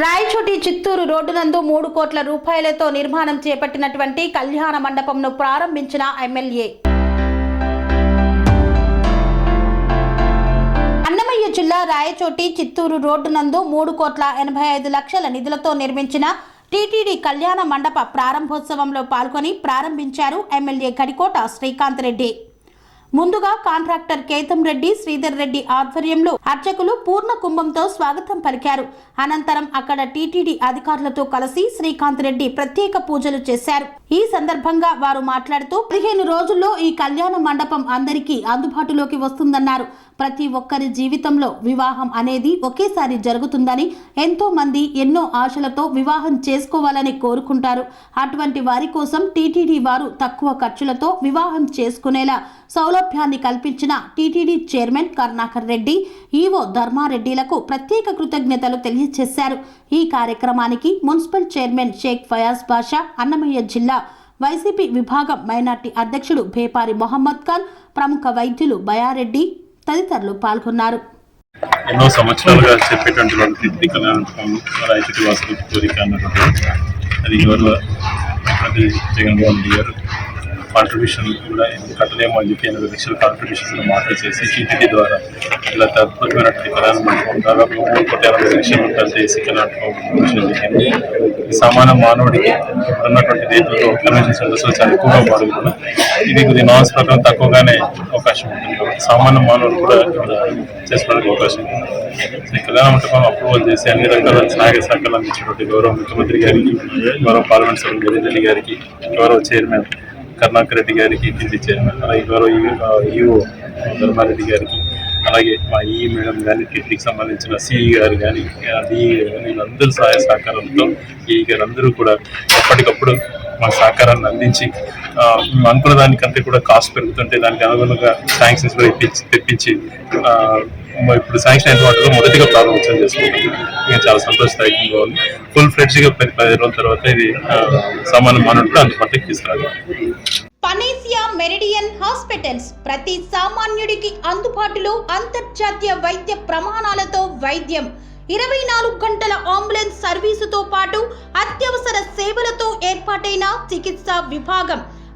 Rayachoti Chittoor road నందు మూడు కోట్ల రూపాయలతో నిర్మాణం చేపట్టినటువంటి కళ్యాణ మండపంను ప్రారంభించిన ఎమ్మెల్యే. అన్నమయ్య జిల్లా రాయచోటి చిత్తూరు రోడ్డు నందు మూడు కోట్ల ఎనభై ఐదు లక్షల నిధులతో నిర్మించిన టీటీడీ కళ్యాణ మండప ప్రారంభోత్సవంలో పాల్గొని ప్రారంభించారు ఎమ్మెల్యే గడికోట శ్రీకాంత్ రెడ్డి. ముందుగా కాంట్రాక్టర్ కేతం రెడ్డి శ్రీధర్ రెడ్డి ఆధ్వర్యంలో అర్చకులు పూర్ణ కుంభంతో స్వాగతం పలికారు. అనంతరం అక్కడ టీటీడీ అధికారులతో కలిసి శ్రీకాంత్ రెడ్డి ప్రత్యేక పూజలు చేశారు. ఈ సందర్భంగా వారు మాట్లాడుతూ పదిహేను రోజుల్లో ఈ కళ్యాణ మండపం అందరికీ అందుబాటులోకి వస్తుందన్నారు. ప్రతి ఒక్కరి జీవితంలో వివాహం అనేది ఒకేసారి జరుగుతుందని ఎంతో మంది ఎన్నో ఆశలతో వివాహం చేసుకోవాలని కోరుకుంటారు. అటువంటి వారి కోసం టీటీడీ వారు తక్కువ ఖర్చులతో వివాహం చేసుకునేలా సౌలభ్యాన్ని కల్పించిన TTD chairman Karunakar Reddy EO ధర్మారెడ్డిలకు ప్రత్యేక కృతజ్ఞతలు తెలియజేశారు. ఈ కార్యక్రమానికి మున్సిపల్ చైర్మన్ షేక్ ఫయాజ్ బాషా అన్నమయ్య జిల్లా వైసీపీ విభాగం మైనార్టీ అధ్యక్షుడు భేపారి మొహమ్మద్ ఖాన్ ప్రముఖ వైద్యులు బయారెడ్డి తదితరులు పాల్గొన్నారు. ఎన్నో సంవత్సరాలుగా చెప్పేటటువంటి వాళ్ళకి కళ్యాణం కోరిక అన్నటువంటి అది గౌరవ జగన్మోహన్ రెడ్డి గారు? కాంట్రిబ్యూషన్ కూడా ఎందుకు కట్టలేమో అని చెప్పి ఎనిమిది లక్షల కాంట్రిబ్యూషన్ కూడా చేసి టీటీడీ ద్వారా ఇలా అద్భుతమైనటువంటి కళ్యాణ మండపం దాదాపు మూడు కోట్ల అరవై లక్షల కలిసి చేసి కళ్యాణ జరిగింది. సామాన్య మానవుడికి ఉన్నటువంటి రీతిలో కన్వెన్షన్ సెంటర్స్లో చాలా ఎక్కువగా పాల్గొన్నాం ఇది కొద్ది నాన్స్ ప్రకారం తక్కువగానే అవకాశం ఉంటుంది. సామాన్య మానవుడు కూడా ఇక్కడ చేసుకోవడానికి అవకాశం ఉంది. కళ్యాణ మండపం అప్రూవల్ చేసి అన్ని రకాల సహాయ సహకారాలు అందించినటువంటి గౌరవ ముఖ్యమంత్రి గారికి గౌరవ పార్లమెంట్ సభ్యులు జగన్ గారికి గౌరవ చైర్మన్ కర్ణాకర్ రెడ్డి గారికి కింది చైర్మన్ అలాగే గౌరవ ఈఓ ధర్మారెడ్డి గారికి అలాగే మా ఈ మేడం కానీ టీటీకి సంబంధించిన సిఈ గారు కానీ డిఈ వీళ్ళందరూ సహాయ సహకారంతో ఈ గారు అందరూ కూడా ఎప్పటికప్పుడు మా సహకారాన్ని అందించి మేము అనుకున్న దానికంటే కూడా కాస్ట్ పెరుగుతుంటే దానికి అనుగుణంగా శాంక్షన్స్ కూడా తెప్పించి ఇప్పుడు శాంక్షన్ అయిన వాటిలో మొదటిగా ప్రారంభోత్సవం చేసుకుంటాం ఇంకా చాలా సంతోషదాయకంగా ఉంది. ఫుల్ ఫ్లెడ్జ్గా పది పది రోజుల తర్వాత ఇది ఆ, సామాన్య మానవుడు అందుబాటులోకి తీసుకురాగలం పనేసియా మెరిడియన్ హాస్పిటల్స్ ప్రతి సామాన్యుడికి అందుబాటులో అంతర్జాతీయ వైద్య ప్రమాణాలతో వైద్యం. ఇరవై నాలుగు గంటల అంబులెన్స్ సర్వీసుతో పాటు అత్యవసర సేవలతో ఏర్పాటైన చికిత్సా విభాగం.